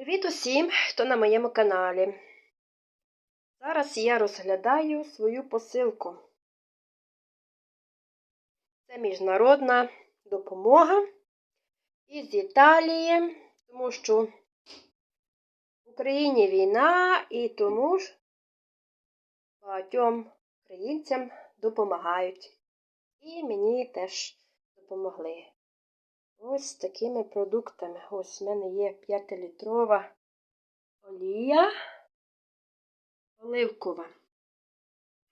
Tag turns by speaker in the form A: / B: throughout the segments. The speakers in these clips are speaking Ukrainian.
A: Привіт усім, хто на моєму каналі. Зараз я розглядаю свою посилку. Це міжнародна допомога із Італії, тому що в Україні війна і тому ж багатьом українцям допомагають. І мені теж допомогли. Ось такими продуктами. Ось в мене є 5-літрова олія оливкова.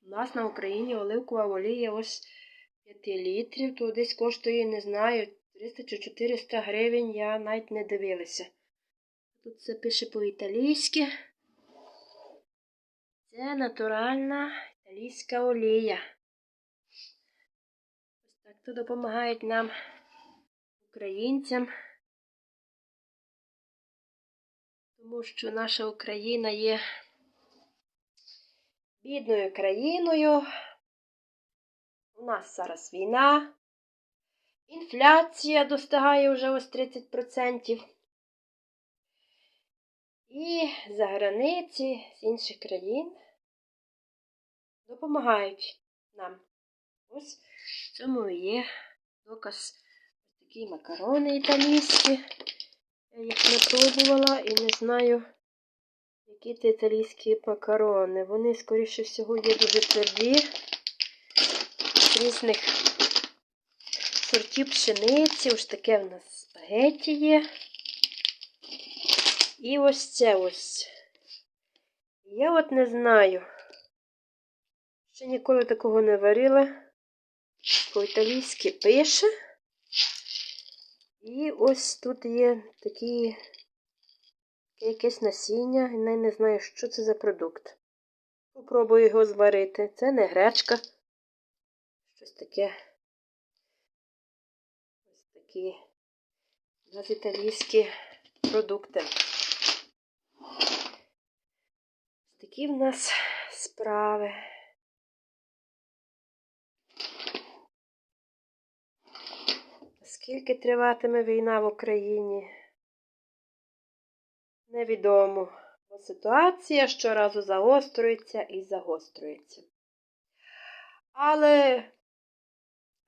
A: У нас на Україні оливкова олія ось 5 літрів, то десь коштує, не знаю, 300 чи 400 гривень, я навіть не дивилася. Тут це пише по-італійськи. Це натуральна італійська олія. Ось так то допомагають нам українцям, тому що наша Україна є бідною країною. У нас зараз війна, інфляція достигає вже ось 30%. І за границі з інших країн допомагають нам. Ось в цьому є доказ такі макарони італійські. Я їх не пробувала і не знаю, які це італійські макарони. Вони, скоріше всього, є дуже тверді, з різних сортів пшениці. Ось таке в нас спагеті є. І ось це ось. Я от не знаю. Ще ніколи такого не варила. По-італійськи пише. І ось тут є такі якесь насіння, навіть не знаю, що це за продукт. Попробую його зварити. Це не гречка. Щось таке. Ось такі у нас італійські продукти. Такі в нас справи. Скільки триватиме війна в Україні? Невідомо, бо ситуація щоразу загострюється і загострюється. Але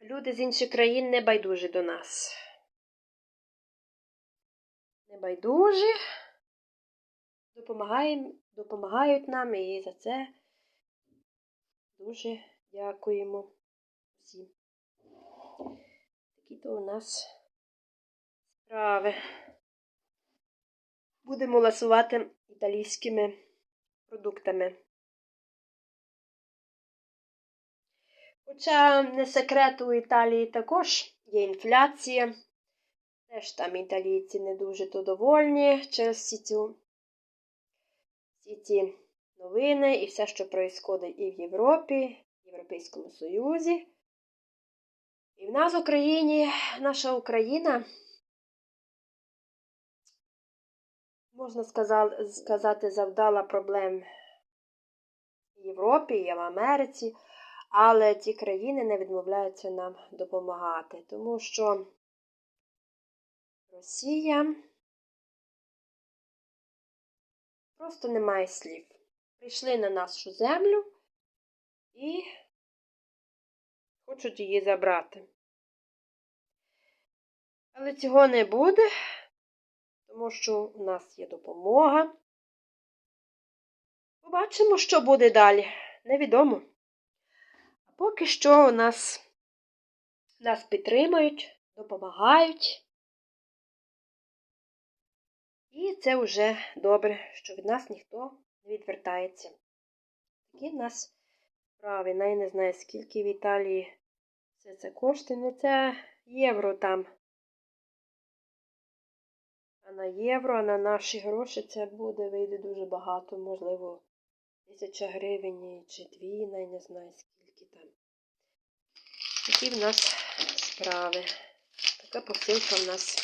A: люди з інших країн не байдужі до нас. Не байдужі, допомагають нам і за це дуже дякуємо всім. Такі то у нас справи. Будемо ласувати італійськими продуктами. Хоча не секрет у Італії також є інфляція. Теж там італійці не дуже то довольні через всі, цю, всі ці новини і все, що відбувається і в Європі, в Європейському Союзі. І в нас в Україні, наша Україна, можна сказати, завдала проблем в Європі і в Америці, але ці країни не відмовляються нам допомагати, тому що Росія просто не має слів. Прийшли на нашу землю і хочуть її забрати. Але цього не буде, тому що у нас є допомога. Побачимо, що буде далі. Невідомо. А поки що у нас нас підтримують, допомагають. І це вже добре, що від нас ніхто не відвертається. Такі в нас справи. Я не знаю, скільки в Італії все це коштує. Ну, це євро там. А на євро, а на наші гроші це буде, вийде дуже багато, можливо, тисяча гривень чи дві, я не знаю, скільки там. Такі в нас справи. Така посилка в нас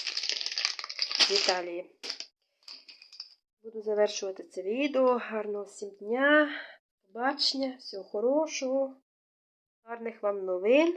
A: з Італії. Буду завершувати це відео. Гарного всім дня, побачення, всього хорошого, гарних вам новин.